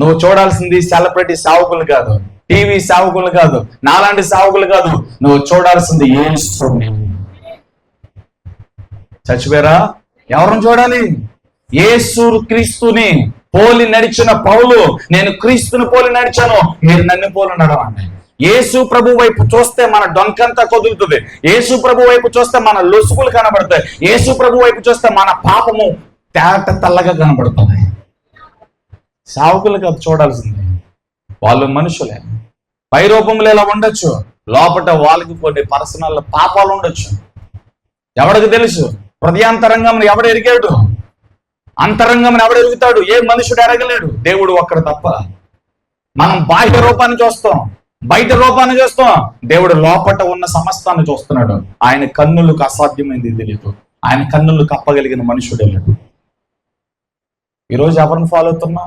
నువ్వు చూడాల్సింది సెలబ్రిటీ సావుకులు కాదు. టీవీ సావుకులు కాదు. నాలాంటి సావుకులు కాదు. నువ్వు చూడాల్సింది యేసుని చచ్చిపోయారా? ఎవరిని చూడాలి? యేసు క్రీస్తుని పోలి నడిచిన పౌలు. నేను క్రీస్తుని పోలి నడిచాను. మీరు నన్ను పోలి నడవండి. యేసు ప్రభు వైపు చూస్తే మన డొంకంతా కదులుతుంది యేసు ప్రభు వైపు చూస్తే మన లొసుగులు కనబడతాయి. యేసు ప్రభు వైపు చూస్తే మన పాపము తేట తెల్లగా కనబడుతుంది. సావుకులు కాదు చూడాల్సిందే. వాళ్ళు మనుషులే. పై రూపంలో ఇలా ఉండొచ్చు. లోపల వాళ్ళకి కొన్ని పర్సనల్ పాపాలు ఉండొచ్చు. ఎవడికి తెలుసు? హృదయాంతరంగం ఎవడు ఎరిగాడు? అంతరంగం ఎవడు ఎరుగుతాడు? ఏ మనుషుడు ఎరగలేడు? దేవుడు ఒక్కడు తప్ప. మనం బాహ్య రూపాన్ని చూస్తాం. బయట రూపాన్ని చూస్తాం. దేవుడు లోపట ఉన్న సమస్తాన్ని చూస్తున్నాడు. ఆయన కన్నులకు అసాధ్యమైంది తెలియదు ఆయన కన్నులు కప్పగలిగిన మనుషుడే లేడు. ఈరోజు ఎవరిని ఫాలో అవుతున్నా